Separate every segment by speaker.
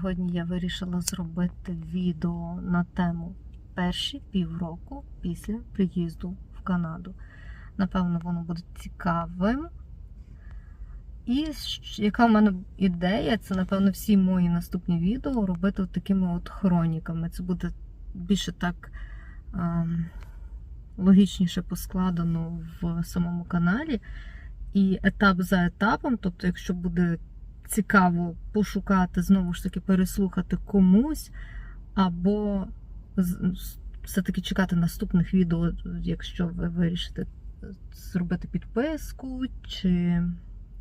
Speaker 1: Сьогодні я вирішила зробити відео на тему перші півроку після приїзду в Канаду. Напевно, воно буде цікавим. І яка в мене ідея, це, напевно, всі мої наступні відео робити от такими от хроніками. Це буде більше так ем, логічніше поскладено в самому каналі. І етап за етапом, тобто, якщо буде цікаво пошукати, знову ж таки, переслухати комусь, або все-таки чекати наступних відео, якщо ви вирішите зробити підписку, чи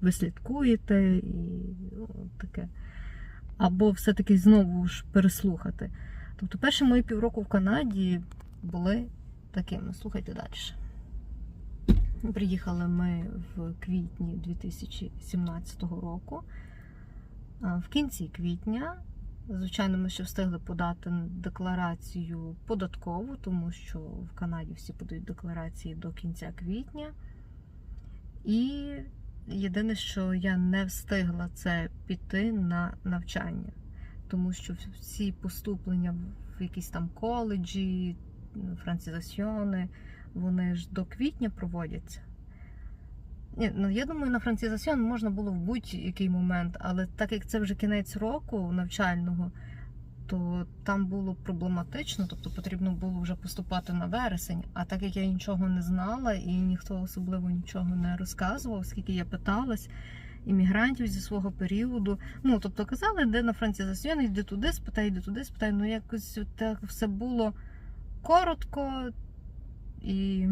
Speaker 1: ви слідкуєте і ну, таке. Або все-таки знову ж переслухати. Тобто, перші мої півроку в Канаді були такими. Слухайте далі. Приїхали ми в квітні 2017 року. В кінці квітня, звичайно, ми ще встигли подати декларацію податкову, тому що в Канаді всі подають декларації до кінця квітня. І єдине, що я не встигла, це піти на навчання, тому що всі поступлення в якісь там коледжі, францизасьйони, вони ж до квітня проводяться. Ні, ну я думаю, на францизасьйон можна було в будь-який момент, але так як це вже кінець року навчального, то там було проблематично, тобто потрібно було вже поступати на вересень. А так як я нічого не знала і ніхто особливо нічого не розказував, оскільки я питалась іммігрантів зі свого періоду. Ну тобто казали, де на францизасьйон, йди туди, спитай, йди туди, спитай. Ну якось так все було коротко і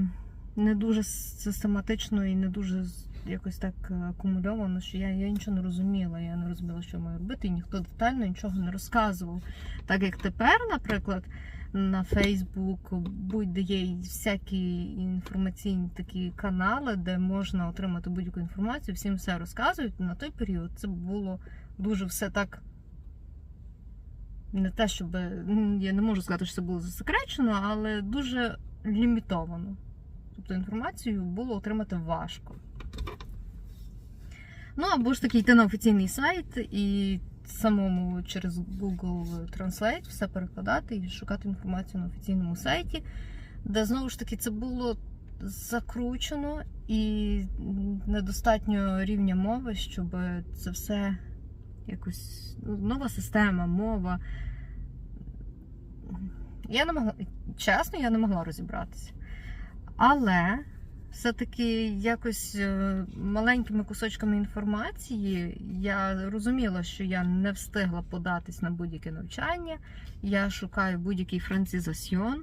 Speaker 1: не дуже систематично і не дуже якось так е, акумульовано, що я, я нічого не розуміла. Я не розуміла, що маю робити, і ніхто детально нічого не розказував. Так як тепер, наприклад, на Фейсбук будь-де є всякі інформаційні такі канали, де можна отримати будь-яку інформацію, всім все розказують. На той період це було дуже все так. Не те, щоб я не можу сказати, що це було засекречено, але дуже лімітовано. Тобто інформацію було отримати важко. Ну, або ж таки йти на офіційний сайт і самому через Google Translate все перекладати і шукати інформацію на офіційному сайті, де знову ж таки це було закручено і недостатньо рівня мови, щоб це все якось ну, нова система, мова. Я не могла, чесно, я не могла розібратися. Але все-таки якось е, маленькими кусочками інформації я розуміла, що я не встигла податись на будь-яке навчання. Я шукаю будь-який францизасьйон,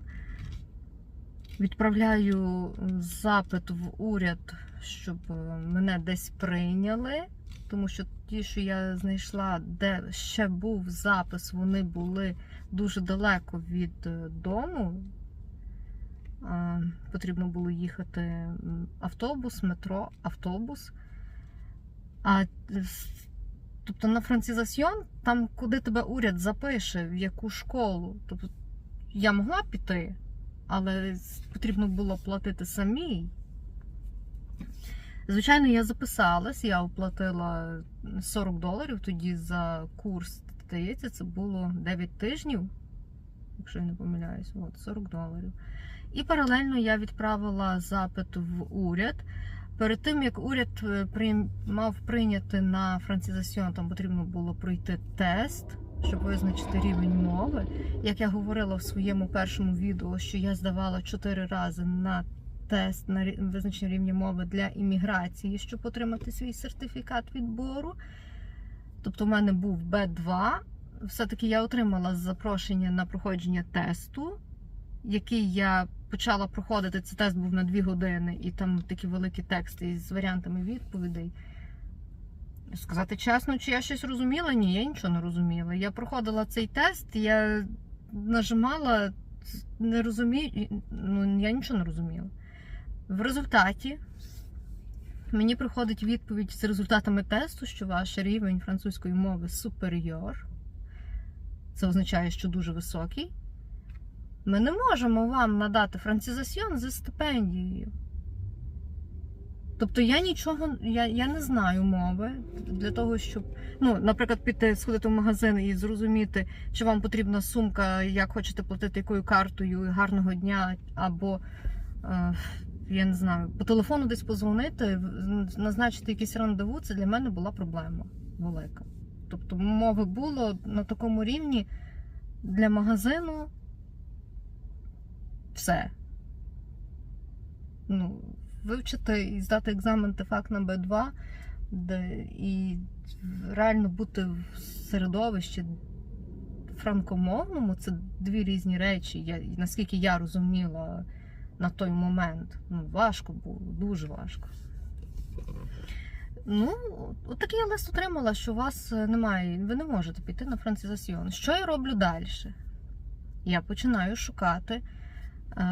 Speaker 1: відправляю запит в уряд, щоб е, мене десь прийняли. Тому що ті, що я знайшла, де ще був запис, вони були дуже далеко від е, дому. А, Потрібно було їхати автобус, метро, автобус. А тобто на францизасьйон, там, куди тебе уряд запише, в яку школу. Тобто я могла піти, але потрібно було платити самій. Звичайно, я записалась, я оплатила 40 доларів тоді за курс. Здається, це було 9 тижнів, якщо я не помиляюсь, от 40 доларів. І паралельно я відправила запит в уряд. Перед тим як уряд е, мав прийняти на францизасьйон, там потрібно було пройти тест, щоб визначити рівень мови. Як я говорила в своєму першому відео, що я здавала 4 рази на тест на визначення рівня мови для імміграції, щоб отримати свій сертифікат відбору. Тобто, в мене був Б2. Все-таки я отримала запрошення на проходження тесту який я почала проходити. Цей тест був на 2 години, і там такі великі тексти із варіантами відповідей. Сказати чесно, чи я щось розуміла? Ні, я нічого не розуміла. Я проходила цей тест, я нажимала, не розумію, ну я нічого не розуміла. В результаті мені приходить відповідь з результатами тесту, що ваш рівень французької мови суперіор. Це означає, що дуже високий. Ми не можемо вам надати францизасьйон зі стипендією. Тобто я нічого, я, я не знаю мови для того, щоб, ну, наприклад, піти сходити в магазин і зрозуміти, чи вам потрібна сумка, як хочете платити якою картою, гарного дня, або е, я не знаю, по телефону десь позвонити, назначити якийсь рандеву, це для мене була проблема велика. Тобто мови було на такому рівні для магазину все. Ну, вивчити і здати екзамен ТФАК на Б2, де і реально бути в середовищі франкомовному це дві різні речі. Я, наскільки я розуміла на той момент. Ну, важко було, дуже важко. Ну, от я лист отримала, що у вас е, немає, ви не можете піти на францизасьйон. Що я роблю далі? Я починаю шукати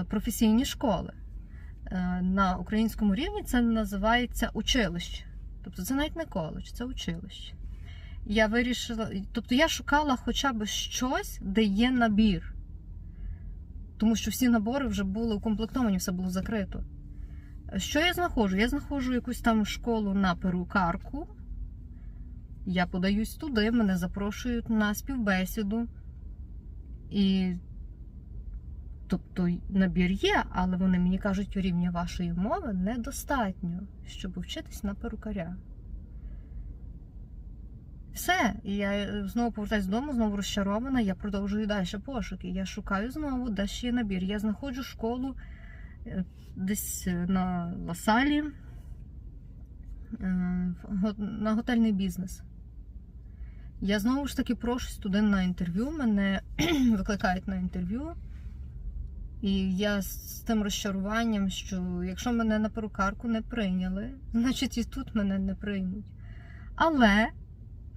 Speaker 1: професійні школи. Е, На українському рівні це називається училище. Тобто це навіть не коледж, це училище. Я вирішила, тобто я шукала хоча б щось, де є набір. Тому що всі набори вже були укомплектовані, все було закрито. Що я знаходжу? Я знаходжу якусь там школу на перукарку. Я подаюсь туди, мене запрошують на співбесіду. І тобто набір є, але вони мені кажуть, рівня вашої мови недостатньо, щоб вчитись на перукаря. Все, І я е, знову повертаюся додому, знову розчарована. Я продовжую далі пошуки. Я шукаю знову, де ще є набір. Я знаходжу школу е, десь е, на Ласалі на готельний бізнес. Я знову ж таки прошусь туди на інтерв'ю. Мене викликають на інтерв'ю. І я з тим розчаруванням, що якщо мене на перукарку не прийняли, значить і тут мене не приймуть. Але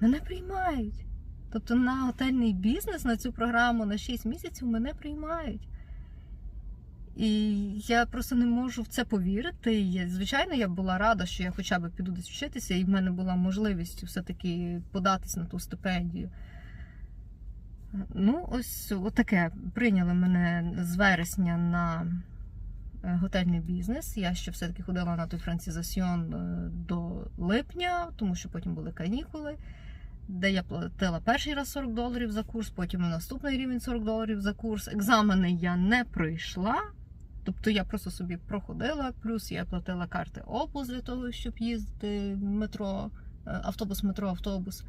Speaker 1: мене приймають. Тобто на готельний бізнес, на цю програму на 6 місяців мене приймають. І я просто не можу в це повірити. І, звичайно, я була рада, що я хоча б піду десь вчитися, і в мене була можливість все-таки податись на ту стипендію. Ну, ось отаке. Прийняли мене з вересня на е, готельний бізнес. Я ще все-таки ходила на той францизасьйон е, до липня, тому що потім були канікули, де я платила перший раз 40 доларів за курс, потім наступний рівень 40 доларів за курс. Екзамени я не пройшла. Тобто я просто собі проходила, плюс я платила карти Опус для того, щоб їздити метро, е, автобус, метро, автобус.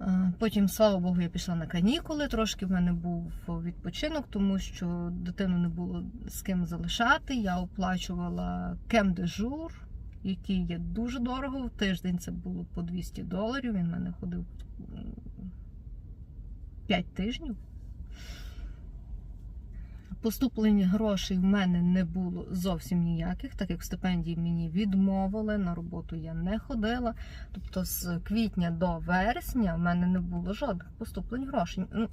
Speaker 1: Е, Потім, слава Богу, я пішла на канікули. Трошки в мене був відпочинок, тому що дитину не було з ким залишати. Я оплачувала кем-дежур, який є дуже дорого. В тиждень це було по 200 доларів. Він в мене ходив 5 тижнів. Поступлень грошей в мене не було зовсім ніяких, так як стипендії мені відмовили, на роботу я не ходила. Тобто з квітня до вересня в мене не було жодних поступлень грошей. Ну,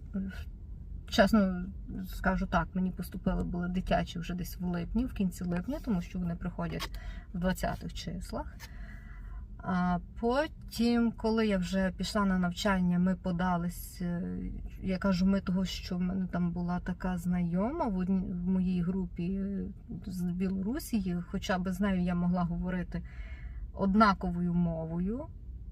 Speaker 1: чесно скажу так, мені поступили були дитячі вже десь в липні, в кінці липня, тому що вони приходять в 20-х числах. Потім, коли я вже пішла на навчання, ми подались. е, Я кажу, ми того, що в мене там була така знайома в, одній, в моїй групі е, з Білорусі, хоча б з нею я могла говорити однаковою мовою,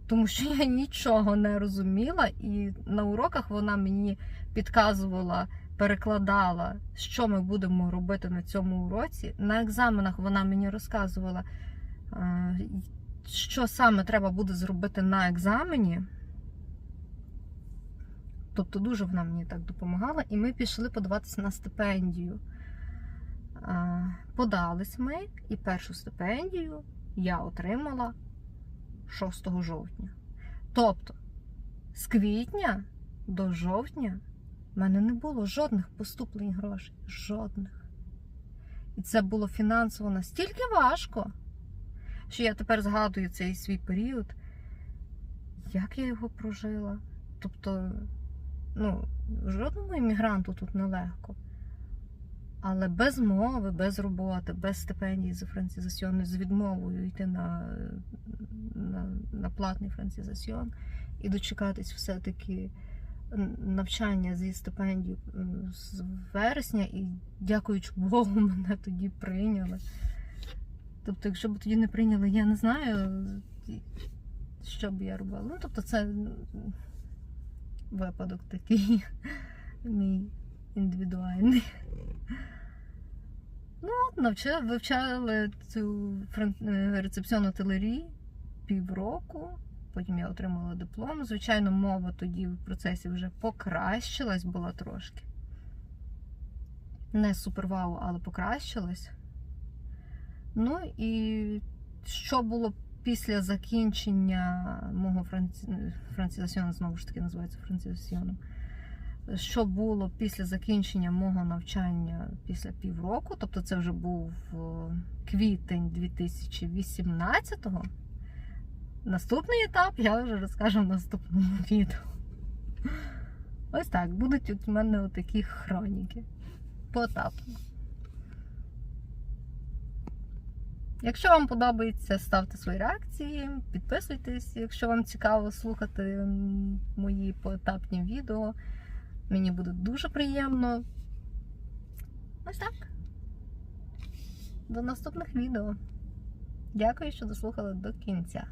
Speaker 1: тому що я нічого не розуміла, і на уроках вона мені підказувала, перекладала, що ми будемо робити на цьому уроці. На екзаменах вона мені розказувала. Що саме треба буде зробити на екзамені. Тобто дуже вона мені так допомагала, і ми пішли подаватися на стипендію. Подались ми, і першу стипендію я отримала 6 жовтня. Тобто, з квітня до жовтня в мене не було жодних поступлень грошей. Жодних. І це було фінансово настільки важко що я тепер згадую цей свій період, як я його прожила. Тобто, ну, жодному іммігранту тут нелегко. Але без мови, без роботи, без стипендії за францизасьйон, з відмовою йти на, на, на платний францизасьйон і дочекатись все-таки навчання зі стипендії з вересня, і, дякуючи Богу, мене тоді прийняли. Тобто, якщо б тоді не прийняли, я не знаю, що б я робила. Ну, тобто, це випадок такий мій індивідуальний. Ну, навчили, вивчали цю е, рецепціонну телерію півроку. Потім я отримала диплом. Звичайно, мова тоді в процесі вже покращилась була трошки. Не супер вау, але покращилась. Ну і що було після закінчення мого франці... францизасьйону, знову ж таки називається францизасьйоном. Що було після закінчення мого навчання після півроку, тобто це вже був е, квітень 2018-го. Наступний етап я вже розкажу в наступному відео. Ось так, будуть у мене отакі хроніки. Поетапно. Якщо вам подобається, ставте свої реакції, підписуйтесь, якщо вам цікаво слухати мої поетапні відео. Мені буде дуже приємно. Ось так. До наступних відео. Дякую, що дослухали до кінця.